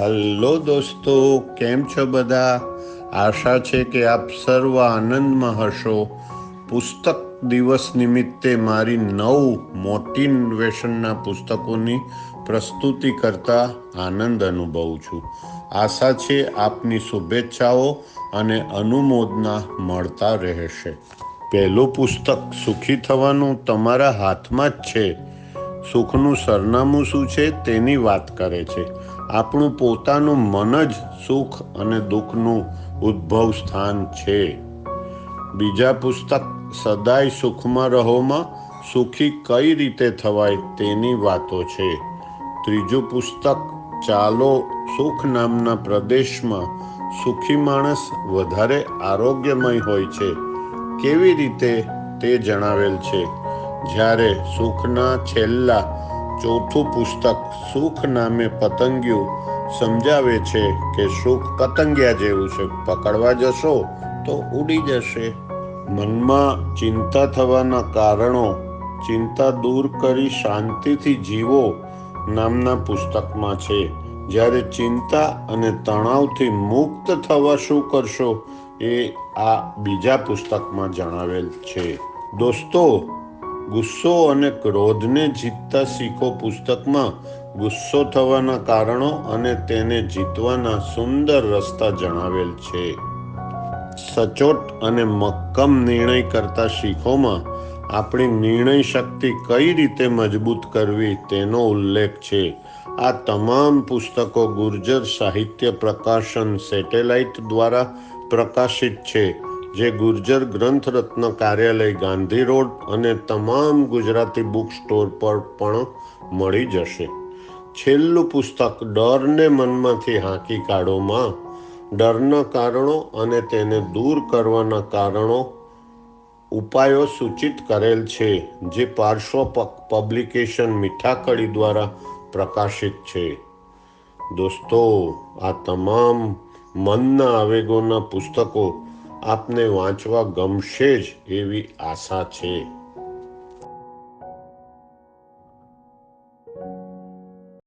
Hello દોસ્તો, કેમ છો બધા? આશા છે કે આપ સર્વ આનંદમાં હશો. પુસ્તક દિવસ નિમિત્તે મારી નવ મોટિવેશનના પુસ્તકોની પ્રસ્તુતિ કરતા આનંદ અનુભવું છું. આશા છે આપની શુભેચ્છાઓ અને અનુમોદના મળતા રહેશે. પહેલું પુસ્તક સુખી થવાનું તમારા હાથમાં જ છે. સુખનું સરનામું શું છે તેની વાત કરે છે. આપણું પોતાનું મન જ સુખ અને દુઃખનું ઉદ્ભવ સ્થાન છે. બીજા પુસ્તક, સદાય સુખમાં રહોમાં સુખી કઈ રીતે થવાય તેની વાતો છે. ત્રીજું પુસ્તક, ચાલો સુખ નામના પ્રદેશમાં સુખી માણસ વધારે આરોગ્યમય હોય છે. કેવી રીતે તે જણાવેલ છે? જ્યારે સુખના છેલ્લા ચોથું પુસ્તક સુખ નામે પતંગિયું સમજાવે છે કે સુખ પતંગિયા જેવું છે. પકડવા જશો તો ઉડી જશે. મનમાં ચિંતા થવાના કારણો ચિંતા દૂર કરી શાંતિથી જીવો નામના પુસ્તકમાં છે. જ્યારે ચિંતા અને તણાવથી મુક્ત થવા શું કરશો એ આ બીજા પુસ્તકમાં જણાવેલ છે. દોસ્તો ગુસ્સો અને ક્રોધને જીતતા શીખો પુસ્તકમાં. ગુસ્સો થવાના કારણો અને તેને જીતવાના સુંદર રસ્તા જણાવેલ છે. સચોટ અને મક્કમ નિર્ણય કરતા શીખોમાં આપણી નિર્ણય શક્તિ કઈ રીતે મજબૂત કરવી તેનો ઉલ્લેખ છે. આ તમામ પુસ્તકો ગુર્જર સાહિત્ય પ્રકાશન સેટેલાઇટ દ્વારા પ્રકાશિત છે. જે ગુર્જર ગ્રંથ રત્ન કાર્યાલય ગાંધી રોડ અને તમામ ગુજરાતી બુક સ્ટોર પર પણ મળી જશે. છેલ્લું પુસ્તક ડરને મનમાંથી હાંકી કાઢોમાં ડરના કારણો અને તેને દૂર કરવાના કારણો ઉપાયો સૂચિત કરેલ છે, જે પાર્શ્વ પબ્લિકેશન મીઠાકડી દ્વારા પ્રકાશિત છે. દોસ્તો, આ તમામ મનના આવેગોના પુસ્તકો આપને વાંચવા ગમશે જ એવી આશા છે.